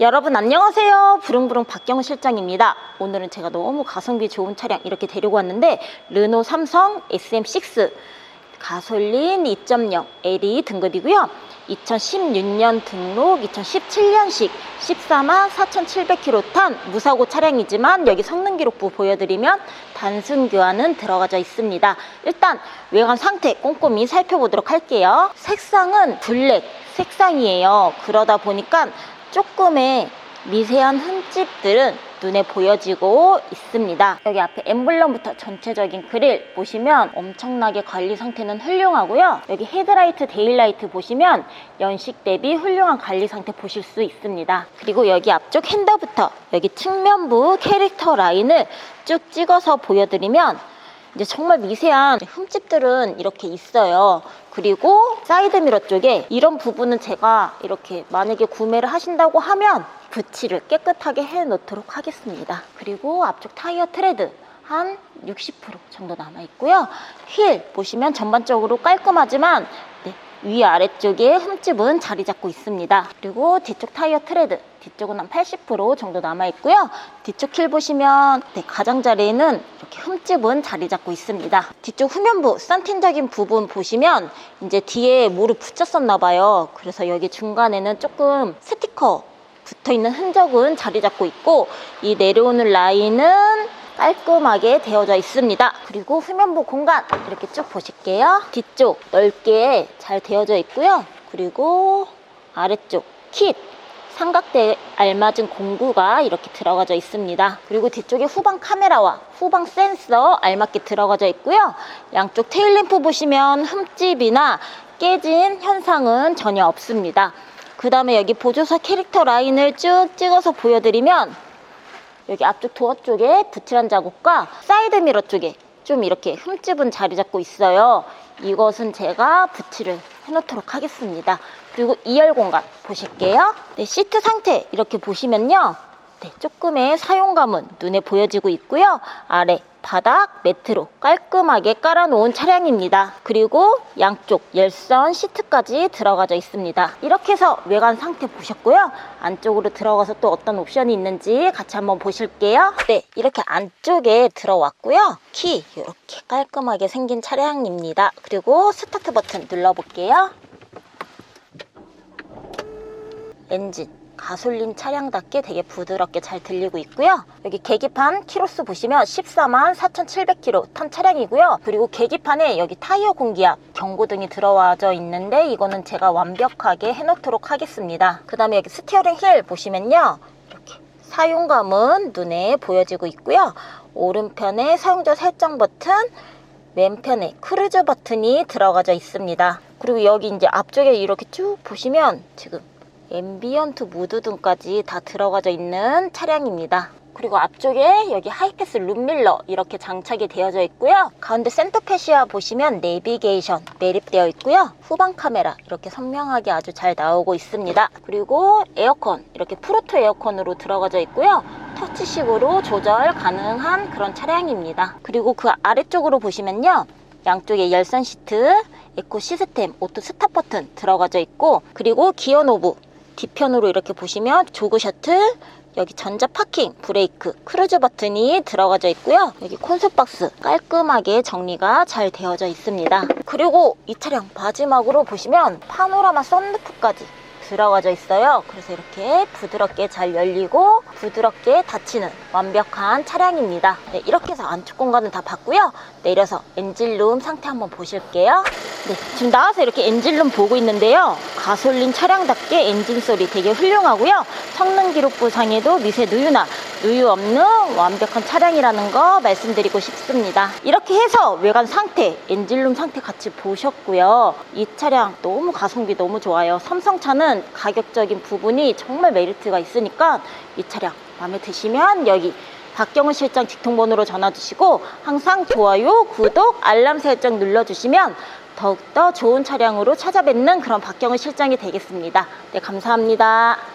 여러분 안녕하세요. 부릉부릉 박경우 실장입니다. 오늘은 제가 너무 가성비 좋은 차량 이렇게 데리고 왔는데 르노 삼성 SM6 가솔린 2.0 LE 등급이고요. 2016년 등록, 2017년식 14만 4,700km 탄 무사고 차량이지만 여기 성능 기록부 보여드리면 단순 교환은 들어가져 있습니다. 일단 외관 상태 꼼꼼히 살펴보도록 할게요. 색상은 블랙 색상이에요. 그러다 보니까 조금의 미세한 흠집들은 눈에 보여지고 있습니다. 여기 앞에 엠블럼부터 전체적인 그릴 보시면 엄청나게 관리 상태는 훌륭하고요. 여기 헤드라이트, 데일라이트 보시면 연식 대비 훌륭한 관리 상태 보실 수 있습니다. 그리고 여기 앞쪽 핸더부터 여기 측면부 캐릭터 라인을 쭉 찍어서 보여드리면 이제 정말 미세한 흠집들은 이렇게 있어요. 그리고 사이드미러 쪽에 이런 부분은 제가 이렇게 만약에 구매를 하신다고 하면 붓칠을 깨끗하게 해 놓도록 하겠습니다. 그리고 앞쪽 타이어 트레드 한 60% 정도 남아 있고요. 휠 보시면 전반적으로 깔끔하지만 네, 위 아래쪽에 흠집은 자리 잡고 있습니다. 그리고 뒤쪽 타이어 트레드 뒤쪽은 한 80% 정도 남아 있고요. 뒤쪽 휠 보시면 네, 가장자리에는 이렇게 흠집은 자리 잡고 있습니다. 뒤쪽 후면부 썬틴적인 부분 보시면 이제 뒤에 뭐를 붙였었나 봐요. 그래서 여기 중간에는 조금 스티커 붙어 있는 흔적은 자리 잡고 있고 이 내려오는 라인은 깔끔하게 되어져 있습니다. 그리고 후면부 공간 이렇게 쭉 보실게요. 뒤쪽 넓게 잘 되어져 있고요. 그리고 아래쪽 킷 삼각대에 알맞은 공구가 이렇게 들어가져 있습니다. 그리고 뒤쪽에 후방 카메라와 후방 센서 알맞게 들어가져 있고요. 양쪽 테일램프 보시면 흠집이나 깨진 현상은 전혀 없습니다. 그 다음에 여기 보조사 캐릭터 라인을 쭉 찍어서 보여드리면 여기 앞쪽 도어 쪽에 부칠한 자국과 사이드 미러 쪽에 좀 이렇게 흠집은 자리 잡고 있어요. 이것은 제가 부칠을 해놓도록 하겠습니다. 그리고 2열 공간 보실게요. 네, 시트 상태 이렇게 보시면요. 네, 조금의 사용감은 눈에 보여지고 있고요. 아래 바닥 매트로 깔끔하게 깔아놓은 차량입니다. 그리고 양쪽 열선 시트까지 들어가져 있습니다. 이렇게 해서 외관 상태 보셨고요. 안쪽으로 들어가서 또 어떤 옵션이 있는지 같이 한번 보실게요. 네, 이렇게 안쪽에 들어왔고요. 키 이렇게 깔끔하게 생긴 차량입니다. 그리고 스타트 버튼 눌러볼게요. 엔진 가솔린 차량답게 되게 부드럽게 잘 들리고 있고요. 여기 계기판 키로수 보시면 14만 4,700km 탄 차량이고요. 그리고 계기판에 여기 타이어 공기압 경고등이 들어와져 있는데 이거는 제가 완벽하게 해놓도록 하겠습니다. 그 다음에 여기 스티어링 힐 보시면요. 이렇게 사용감은 눈에 보여지고 있고요. 오른편에 사용자 설정 버튼 왼편에 크루즈 버튼이 들어가져 있습니다. 그리고 여기 이제 앞쪽에 이렇게 쭉 보시면 지금 앰비언트 무드 등까지 다 들어가져 있는 차량입니다. 그리고 앞쪽에 여기 하이패스 룸밀러 이렇게 장착이 되어져 있고요. 가운데 센터 패시아 보시면 내비게이션 매립되어 있고요. 후방 카메라 이렇게 선명하게 아주 잘 나오고 있습니다. 그리고 에어컨 이렇게 프로토 에어컨으로 들어가져 있고요. 터치식으로 조절 가능한 그런 차량입니다. 그리고 그 아래쪽으로 보시면요. 양쪽에 열선 시트, 에코 시스템, 오토 스탑 버튼 들어가져 있고 그리고 기어 노브 뒤편으로 이렇게 보시면 조그 셔틀 여기 전자 파킹, 브레이크, 크루즈 버튼이 들어가져 있고요. 여기 콘솔 박스 깔끔하게 정리가 잘 되어져 있습니다. 그리고 이 차량 마지막으로 보시면 파노라마 썬루프까지 들어가져 있어요. 그래서 이렇게 부드럽게 잘 열리고 부드럽게 닫히는 완벽한 차량입니다. 네, 이렇게 해서 안쪽 공간은 다 봤고요. 내려서 엔진룸 상태 한번 보실게요. 네, 지금 나와서 이렇게 엔진룸 보고 있는데요. 가솔린 차량답게 엔진 소리 되게 훌륭하고요. 성능 기록부 상에도 미세 누유나 누유 없는 완벽한 차량이라는 거 말씀드리고 싶습니다. 이렇게 해서 외관 상태, 엔진룸 상태 같이 보셨고요. 이 차량 너무 가성비 너무 좋아요. 삼성차는 가격적인 부분이 정말 메리트가 있으니까 이 차량 마음에 드시면 여기 박경은 실장 직통번호로 전화 주시고 항상 좋아요, 구독, 알람 설정 눌러주시면 더욱더 좋은 차량으로 찾아뵙는 그런 박경은 실장이 되겠습니다. 네, 감사합니다.